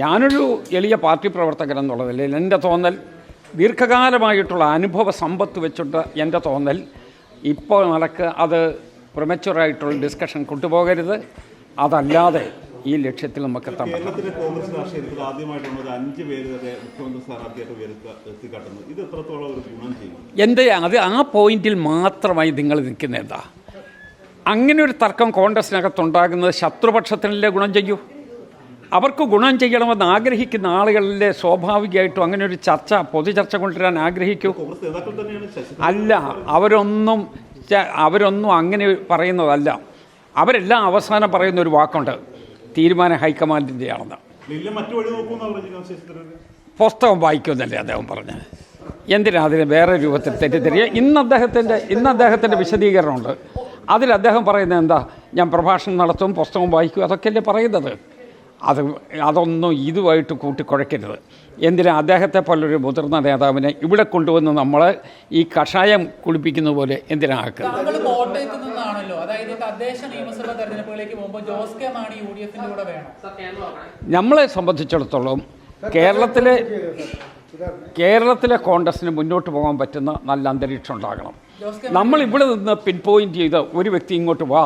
ഞാനൊരു എളിയ പാർട്ടി പ്രവർത്തകൻ എന്നുള്ളതിൽ എന്റെ തോന്നൽ ദീർഘകാലമായിട്ടുള്ള അനുഭവ സമ്പത്ത് വെച്ചിട്ട് എന്റെ തോന്നൽ ഇപ്പോൾ നടക്കുക അത് പ്രമച്ചുറായിട്ടുള്ള ഡിസ്കഷൻ കൊണ്ടുപോകരുത്. അതല്ലാതെ ഈ ലക്ഷ്യത്തിൽ നമുക്ക് എത്താൻ പറ്റും കേരളത്തിലെ കോൺഗ്രസ് രാഷ്ട്രീയത്തിൽ ആദ്യമായിട്ടാണ് ഒരു അഞ്ച് പേര് വരെ മുഖ്യമന്ത്രി സ്ഥാനാർത്ഥിയായിട്ട് ഉയർത്ത എത്തിക്കാട്ടുന്നത്. ഇത് എത്രത്തോളം ഒരു ഗുണം ചെയ്യും എന്റെ അത് ആ പോയിന്റിൽ മാത്രമായി നിങ്ങൾ നിൽക്കുന്നത് എന്താ അങ്ങനെ ഒരു തർക്കം കോൺഗ്രസിനകത്തുണ്ടാകുന്നത് ശത്രുപക്ഷത്തിനല്ലേ ഗുണം ചെയ്യൂ? അവർക്ക് ഗുണം ചെയ്യണമെന്ന് ആഗ്രഹിക്കുന്ന ആളുകളിലെ സ്വാഭാവികമായിട്ടും അങ്ങനെ ഒരു ചർച്ച പൊതുചർച്ച കൊണ്ടുവരാൻ ആഗ്രഹിക്കൂ. അല്ല അവരൊന്നും അവരൊന്നും അങ്ങനെ പറയുന്നതല്ല. അവരെല്ലാം അവസാനം പറയുന്ന ഒരു വാക്കുണ്ട് തീരുമാനം ഹൈക്കമാൻഡിന്റെ ആണെന്ന് പുസ്തകം വായിക്കുമെന്നല്ലേ അദ്ദേഹം പറഞ്ഞത്? എന്തിനാ അതിന് വേറെ രൂപത്തിൽ തെറ്റിദ്ധരിക ഇന്ന് അദ്ദേഹത്തിന്റെ ഇന്ന് അദ്ദേഹത്തിന്റെ വിശദീകരണമുണ്ട്. അതിൽ അദ്ദേഹം പറയുന്നത് എന്താ? ഞാൻ പ്രഭാഷണം നടത്തും പുസ്തകം വായിക്കും അതൊക്കെയല്ലേ പറയുന്നത്? അത് അതൊന്നും ഇതുമായിട്ട് കൂട്ടിക്കുഴയ്ക്കരുത്. എന്തിനാ അദ്ദേഹത്തെ പോലൊരു മുതിർന്ന നേതാവിനെ ഇവിടെ കൊണ്ടുവന്ന് നമ്മൾ ഈ കഷായം കുളിപ്പിക്കുന്ന പോലെ എന്തിനാ ആക്കുന്നത് നമ്മളെ സംബന്ധിച്ചിടത്തോളം കേരളത്തിലെ കേരളത്തിലെ കോൺഗ്രസ്സിന് മുന്നോട്ട് പോകാൻ പറ്റുന്ന നല്ല അന്തരീക്ഷം ഉണ്ടാകണം. നമ്മൾ ഇവിടെ നിന്ന് പിൻ പോയിന്റ് ചെയ്ത് ഒരു വ്യക്തി ഇങ്ങോട്ട് വാ.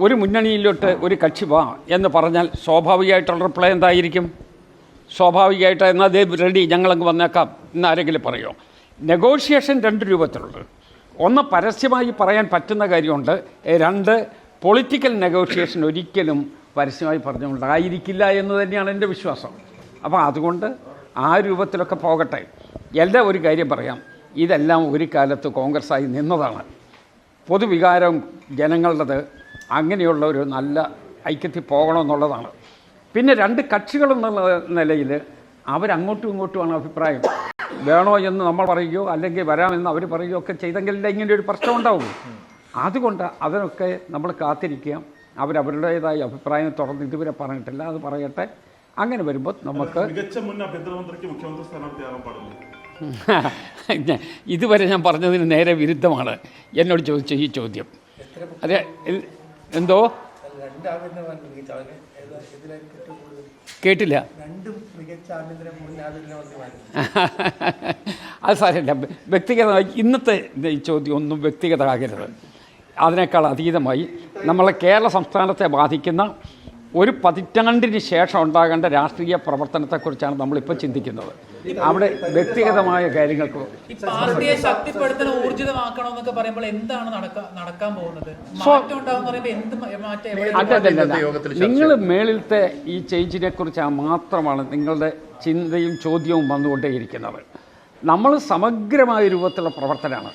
ഒരു മുന്നണിയിലോട്ട് ഒരു കക്ഷി വാ എന്ന് പറഞ്ഞാൽ സ്വാഭാവികമായിട്ടുള്ള റിപ്ലൈ എന്തായിരിക്കും? സ്വാഭാവികമായിട്ട് എന്നാൽ ദേ റെഡി ഞങ്ങളങ്ങ് വന്നേക്കാം എന്ന് ആരെങ്കിലും പറയുമോ നെഗോഷിയേഷൻ രണ്ട് രൂപത്തിലുണ്ട്. ഒന്ന് പരസ്യമായി പറയാൻ പറ്റുന്ന കാര്യമുണ്ട്. രണ്ട് പൊളിറ്റിക്കൽ നെഗോഷിയേഷൻ ഒരിക്കലും പരസ്യമായി പറഞ്ഞുകൊണ്ടായിരിക്കില്ല എന്ന് തന്നെയാണ് എന്റെ വിശ്വാസം. അപ്പോൾ അതുകൊണ്ട് ആ രൂപത്തിലൊക്കെ പോകട്ടെ. എല്ലാ ഒരു കാര്യം പറയാം. ഇതെല്ലാം ഒരു കാലത്ത് കോൺഗ്രസ്സായി നിന്നതാണ്. പൊതുവികാരം ജനങ്ങളുടേത് അങ്ങനെയുള്ള ഒരു നല്ല ഐക്യത്തിൽ പോകണമെന്നുള്ളതാണ്. പിന്നെ രണ്ട് കക്ഷികൾ എന്നുള്ള നിലയിൽ അവരങ്ങോട്ടും ഇങ്ങോട്ടുമാണ് അഭിപ്രായം. വേണോ എന്ന് നമ്മൾ പറയുകയോ അല്ലെങ്കിൽ വരാമെന്ന് അവർ പറയുകയോ ഒക്കെ ചെയ്തെങ്കിലല്ലേ ഇങ്ങനെ ഒരു പ്രശ്നം ഉണ്ടാവും. അതുകൊണ്ട് അതിനൊക്കെ നമ്മൾ കാത്തിരിക്കുക അവരവരുടേതായ അഭിപ്രായം തുറന്ന് ഇതുവരെ പറഞ്ഞിട്ടില്ല. അത് പറയട്ടെ. അങ്ങനെ വരുമ്പോൾ നമുക്ക് മികച്ച മുൻ ആഭ്യന്തരമന്ത്രിക്ക് മുഖ്യമന്ത്രി സ്ഥാനാർത്ഥിയാകാൻ പാടില്ല. ഞാൻ- ഇതുവരെ ഞാൻ പറഞ്ഞതിന് നേരെ വിരുദ്ധമാണ് എന്നോട് ചോദിച്ച ഈ ചോദ്യം. അതെ എന്തോ? കേട്ടില്ല. അത് സാരമില്ല. വ്യക്തിഗത ഇന്നത്തെ ചോദ്യം ഒന്നും വ്യക്തിഗതമാകരുത്. അതിനേക്കാൾ അതീതമായി നമ്മളെ കേരള സംസ്ഥാനത്തെ ബാധിക്കുന്ന ഒരു പതിറ്റാണ്ടിന് ശേഷം ഉണ്ടാകേണ്ട രാഷ്ട്രീയ പ്രവർത്തനത്തെക്കുറിച്ചാണ് നമ്മളിപ്പോൾ ചിന്തിക്കുന്നത്. അവിടെ വ്യക്തിഗതമായ കാര്യങ്ങൾക്ക് ഈ പാർട്ടിയെ ശക്തിപ്പെടുത്തണം ഊർജിതമാക്കണം പറയുമ്പോൾ എന്താണ് നടക്കാൻ പോകുന്നത്? മാറ്റം ഉണ്ടാവും പറയുമ്പോൾ എന്ത് മ- മാറ്റം എവിടെ അല്ലല്ല നിങ്ങൾ മേളിലത്തെ ഈ ചേഞ്ചിനെ കുറിച്ച് മാത്രമാണ് നിങ്ങളുടെ ചിന്തയും ചോദ്യവും വന്നുകൊണ്ടേയിരിക്കുന്നത്. നമ്മൾ സമഗ്രമായ രൂപത്തിലുള്ള പ്രവർത്തനമാണ്.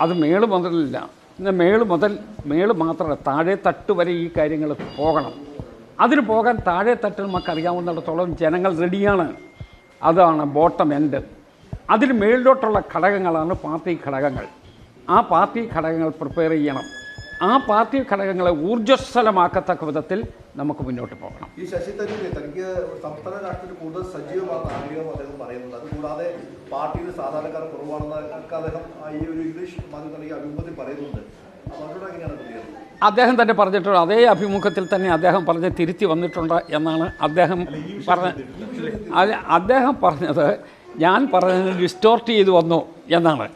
അത് മേൾ മുതലില്ല. മേൾ മുതൽ മേൾ മാത്രമല്ല താഴെ തട്ട് വരെ ഈ കാര്യങ്ങൾ പോകണം. അതിന് പോകാൻ താഴെ തട്ടിൽ നമുക്കറിയാവുന്നിടത്തോളം ജനങ്ങൾ റെഡിയാണ് അതാണ് ബോട്ടം എൻഡ് അതിന് മേളിലോട്ടുള്ള ഘടകങ്ങളാണ് പാർട്ടി ഘടകങ്ങൾ. ആ പാർട്ടി ഘടകങ്ങൾ പ്രിപ്പയർ ചെയ്യണം. ആ പാർട്ടി ഘടകങ്ങളെ ഊർജസ്വലമാക്കത്തക്ക വിധത്തിൽ നമുക്ക് മുന്നോട്ട് പോകണം. ഈ ശശി തരൂര് തനിക്ക് സംസ്ഥാന രാഷ്ട്രീയത്തിൽ കൂടുതൽ സജീവമാണെന്ന് ആഗ്രഹം അദ്ദേഹം പറയുന്നത് അതുകൂടാതെ പാർട്ടിയിൽ സാധാരണക്കാർ കുറവാണെന്ന് അദ്ദേഹം ഈ ഒരു ഇംഗ്ലീഷ് മാധ്യമത്തിൽ ഈ അഭിമുഖത്തിൽ പറയുന്നുണ്ട്. അദ്ദേഹം തന്നെ പറഞ്ഞിട്ടുണ്ട് അതേ അഭിമുഖത്തിൽ തന്നെ അദ്ദേഹം പറഞ്ഞ് തിരുത്തി വന്നിട്ടുണ്ട് എന്നാണ് അദ്ദേഹം പറഞ്ഞ അദ്ദേഹം പറഞ്ഞത് ഞാൻ പറഞ്ഞത് ഡിസ്റ്റോർട്ട് ചെയ്തു വന്നു എന്നാണ്.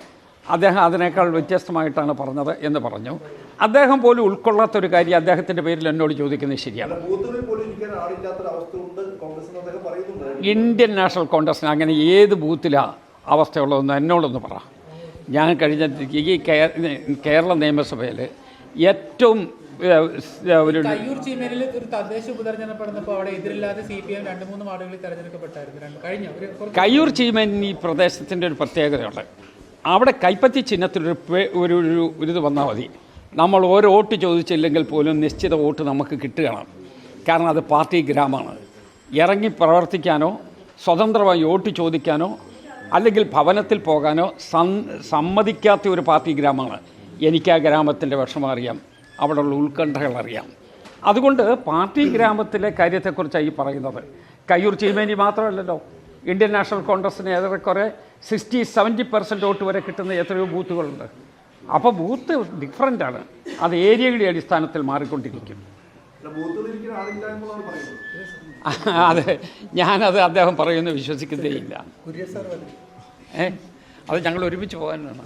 അദ്ദേഹം അതിനേക്കാൾ വ്യത്യസ്തമായിട്ടാണ് പറഞ്ഞത് എന്ന് പറഞ്ഞു. അദ്ദേഹം പോലും ഉൾക്കൊള്ളാത്തൊരു കാര്യം അദ്ദേഹത്തിന്റെ പേരിൽ എന്നോട് ചോദിക്കുന്നത് ശരിയാണ്. ഇന്ത്യൻ നാഷണൽ കോൺഗ്രസിന് അങ്ങനെ ഏത് ബൂത്തിലാണ് അവസ്ഥയുള്ളതെന്ന് എന്നോടൊന്ന് പറ. ഞാൻ കഴിഞ്ഞ ഈ കേരള നിയമസഭയിൽ ഏറ്റവും ഒരു കയ്യൂർ ചീമേനിൽ ഒരു തദ്ദേശ ഉപതെരഞ്ഞെടുപ്പ് നടന്നപ്പോൾ അവിടെ എതിരില്ലാതെ സി പി എം രണ്ട് മൂന്ന് വാർഡുകളിൽ തെരഞ്ഞെടുക്കപ്പെട്ടായിരുന്നു. കഴിഞ്ഞ? ഒരു കയ്യൂർ ചീമൻ ഈ പ്രദേശത്തിന്റെ ഒരു പ്രത്യേകതയുണ്ട്. അവിടെ കൈപ്പത്തി ചിഹ്നത്തിലൊരു ഒരു ഒരു ഇത് വന്നാൽ മതി. നമ്മൾ ഓരോ വോട്ട് ചോദിച്ചില്ലെങ്കിൽ പോലും നിശ്ചിത വോട്ട് നമുക്ക് കിട്ടുകയാണ്. കാരണം അത് പാർട്ടി ഗ്രാമമാണ്. ഇറങ്ങി പ്രവർത്തിക്കാനോ സ്വതന്ത്രമായി വോട്ട് ചോദിക്കാനോ അല്ലെങ്കിൽ ഭവനത്തിൽ പോകാനോ സമ്മതിക്കാത്ത ഒരു പാർട്ടി ഗ്രാമമാണ്. എനിക്ക് ആ ഗ്രാമത്തിന്റെ വിഷമം അറിയാം. അവിടെയുള്ള ഉത്കണ്ഠകൾ അറിയാം. അതുകൊണ്ട് പാർട്ടി ഗ്രാമത്തിലെ കാര്യത്തെക്കുറിച്ചാണ് ഈ പറയുന്നത്. കയ്യൂർ ചീമേനി മാത്രമല്ലല്ലോ. ഇന്ത്യൻ നാഷണൽ കോൺഗ്രസിന് ഏറെക്കുറെ സിക്സ്റ്റി സെവന്റി പെർസെന്റ് വോട്ട് വരെ കിട്ടുന്ന എത്രയോ ബൂത്തുകളുണ്ട്. അപ്പോൾ ബൂത്ത് ഡിഫറന്റാണ്. അത് ഏരിയയുടെ അടിസ്ഥാനത്തിൽ മാറിക്കൊണ്ടിരിക്കും. അതെ ഞാനത് അദ്ദേഹം പറയുമെന്ന് വിശ്വസിക്കുന്നേയില്ല. ഏ? അത് ഞങ്ങൾ ഒരുമിച്ച് പോകാനാണ്